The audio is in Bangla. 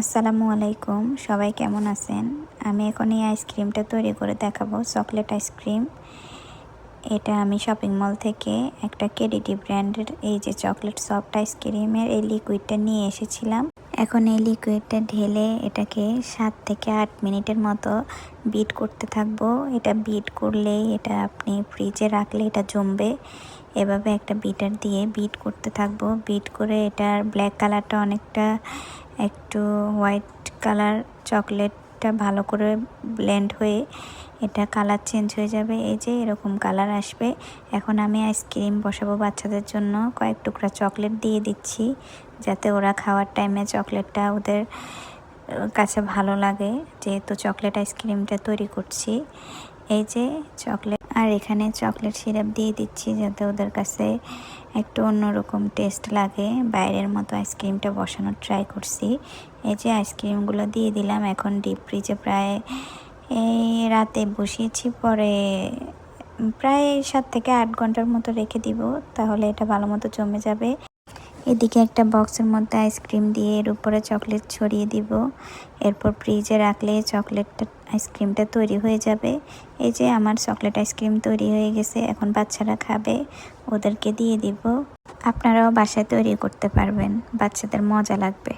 আসসালামু আলাইকুম, সবাই কেমন আছেন? আমি এখন এই আইসক্রিমটা তৈরি করে দেখাবো, চকলেট আইসক্রিম। এটা আমি শপিং মল থেকে একটা কেডিটি ব্র্যান্ডের এই যে চকলেট সফট আইসক্রিমের এই লিকুইডটা নিয়ে এসেছিলাম। এখন এই লিকুইডটা ঢেলে এটাকে সাত থেকে আট মিনিটের মতো বিট করতে থাকব। এটা বিট করলে এটা আপনি ফ্রিজে রাখলে এটা জমবে। এভাবে একটা বিটার দিয়ে বিট করতে থাকব। বিট করে এটার ব্ল্যাক কালারটা অনেকটা একটু হোয়াইট কালার চকলেটটা ভালো করে ব্লেন্ড হয়ে এটা কালার চেঞ্জ হয়ে যাবে। এই যে এরকম কালার আসবে। এখন আমি আইসক্রিম বসাবো বাচ্চাদের জন্য। কয়েক টুকরা চকলেট দিয়ে দিচ্ছি যাতে ওরা খাওয়ার টাইমে চকলেটটা ওদের কাছে ভালো লাগে। যেহেতু চকলেট আইসক্রিমটা তৈরি করছি। এই যে চকলেট আর এখানে চকলেট সিরাপ দিয়ে দিচ্ছি যাতে ওদের কাছে একটু অন্যরকম টেস্ট লাগে। বাইরের মতো আইসক্রিমটা বসানোর ট্রাই করছি। এই যে আইসক্রিমগুলো দিয়ে দিলাম, এখন ডিপ ফ্রিজে প্রায়, এই রাতে বসিয়েছি, পরে প্রায় সাত থেকে আট ঘণ্টার মতো রেখে দিব, তাহলে এটা ভালো মতো জমে যাবে। এদিকে একটা বক্সের মধ্যে আইসক্রিম দিয়ে এর উপরে চকলেট ছড়িয়ে দিব। এরপর ফ্রিজে রাখলে চকলেটটা, আইসক্রিমটা তৈরি হয়ে যাবে। এই যে আমার চকলেট আইসক্রিম তৈরি হয়ে গেছে, এখন বাচ্চারা খাবে, ওদেরকে দিয়ে দিব। আপনারাও বাসায় তৈরি করতে পারবেন, বাচ্চাদের মজা লাগবে।